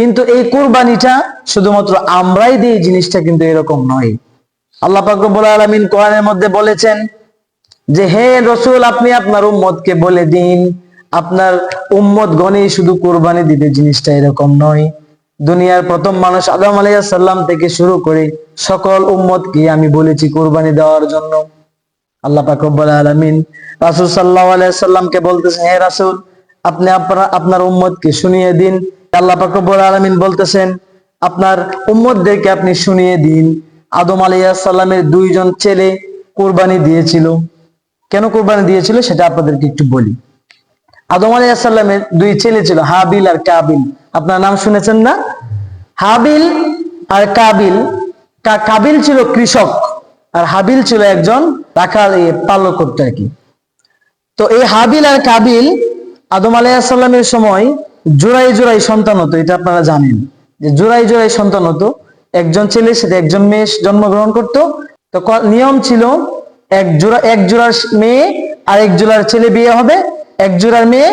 কিন্তু এই কোরবানিটা শুধুমাত্র আমরাই দিই জিনিসটা কিন্তু এরকম নয়। আল্লাহ পাক রব্বুল আলামিন কোরআনের মধ্যে বলেছেন যে, হে রসুল, আপনি আপনার উম্মতকে বলে দিন। আপনার উম্মত গণেই শুধু কোরবানি দিবে, জিনিসটা এরকম নয়। দুনিয়ার প্রথম মানুষ আদম আলাইসাল্লাম থেকে শুরু করে সকল উম্মতকে আমি বলেছি কোরবানি দেওয়ার জন্য। আল্লাহ পাক রব্বুল আলামিন রাসূল সাল্লাল্লাহু আলাইহি সাল্লামকে বলতেছেন, হে রাসূল, আপনি আপনার আপনার উম্মতকে শুনিয়ে দিন। আল্লাহ আলামিন বলতেছেন, আপনার উম্মতদেরকে আপনি শুনিয়ে দিন। আদম আলাইহিস সালামের দুইজন ছেলে কোরবানি দিয়েছিল। কেন কোরবানি দিয়েছিল সেটা আপনাদেরকে একটু বলি। আদম আলাইহিস সালামের দুই ছেলে ছিল, হাবিল আর কাবিল। আপনার নাম শুনেছেন না? হাবিল আর কাবিল। কাবিল ছিল কৃষক আর হাবিল ছিল একজন রাখাল পালক করতে আর কি। তো এই হাবিল আর কাবিল আদম আলাইসাল্লামের সময় জোড়াই জোড়াই সন্তান হতো, এটা আপনারা জানেন। যে জোড়াই জোড়াই সন্তান হতো, একজন ছেলের সাথে একজন মেয়ে জন্মগ্রহণ করত, তো নিয়ম ছিল, এক জোড়া, এক জোড়ার মেয়ে আর এক জোড়ার ছেলে বিয়ে হবে, এক জোড়ার মেয়ে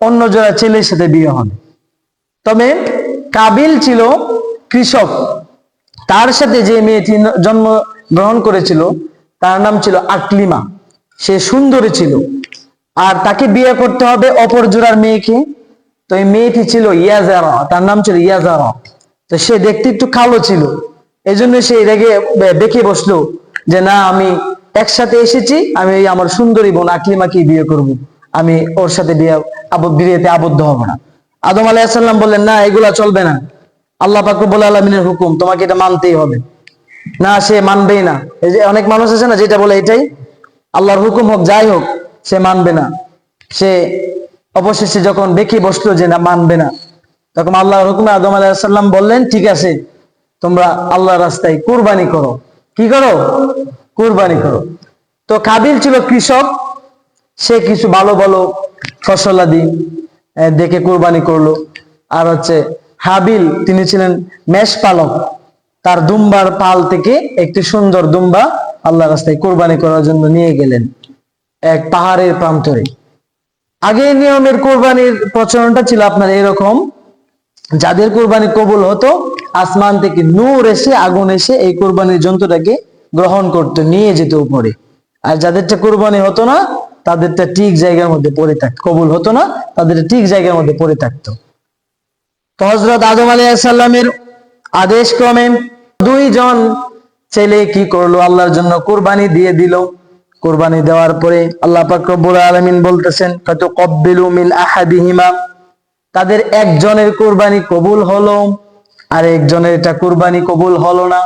অন্য জোড়ার ছেলের সাথে বিয়ে হবে। তবে কাবিল ছিল কৃষক। তার সাথে যে মেয়েটি জন্ম গ্রহণ করেছিল, তার নাম ছিল আকলিমা। সে সুন্দরী ছিল। আর তাকে বিয়ে করতে হবে অপর জোড়ার মেয়েকে। তো এই মেয়েটি ছিল ইয়াজারা, তার নাম ছিল ইয়াজারা। তো সে দেখতে একটু কালো ছিল। এই জন্য সে রেগে বেঁকে বসল যে, না, আমি একসাথে এসেছি, আমি আমার সুন্দরী বোন আকলিমাকে বিয়ে করব। আমি ওর সাথে বিয়ে বিয়েতে আবদ্ধ হব না। আদম আলাইসাল্লাম বললেন, না, এগুলা চলবে না। আল্লাহ পাকবুল আলমিনের হুকুম, তোমাকে এটা মানতেই হবে। না, সে মানবেই না। এই যে অনেক মানুষ আছে না, যেটা বলে এটাই, আল্লাহর হুকুম হোক, যাই হোক, সে মানবে না। সে অবশেষে যখন বেঁকে বসল যে না, মানবে না, তখন আল্লাহ হুকুমে আদম আলাইসাল্লাম বললেন, ঠিক আছে, তোমরা আল্লাহ রাস্তায় কুরবানি করো। কি করো? কুরবানি করো। তো কাবিল ছিল কৃষক, সে কিছু ভালো ভালো ফসলাদি দেখে কুরবানি করল। আর হচ্ছে হাবিল, তিনি ছিলেন মেষ পালক, তার দুম্বার পাল থেকে একটি সুন্দর দুম্বা আল্লাহ রাস্তায় কোরবানি করার জন্য নিয়ে গেলেন, এক পাহাড়ের প্রান্তরে। আগে নিয়মের কোরবানির প্রচলনটা ছিল আপনার এরকম। যাদের কোরবানি কবুল হতো, আসমান থেকে নূর এসে, আগুন এসে এই কোরবানির যন্ত্রটাকে গ্রহণ করতে, নিয়ে যেত উপরে। আর যাদেরটা কোরবানি হতো না, তাদেরটা ঠিক জায়গার মধ্যে পড়ে থাকতো কবুল হতো না, তাদেরটা ঠিক জায়গার মধ্যে পড়ে থাকতো। তো হজরত আদম আলাইসাল্লামের আদেশ ক্রমে দুইজন ছেলে কি করল? আল্লাহর জন্য কোরবানি দিয়ে দিল। কোরবানি দেওয়ার পরে আল্লাহ পাক রব্বুল আলামিন বলতেছেন কত কব্বিলু মিন আহাদিহিমা। তাদের একজনের কোরবানি কবুল হলো আর একজনের এটা কোরবানি কবুল হলো না।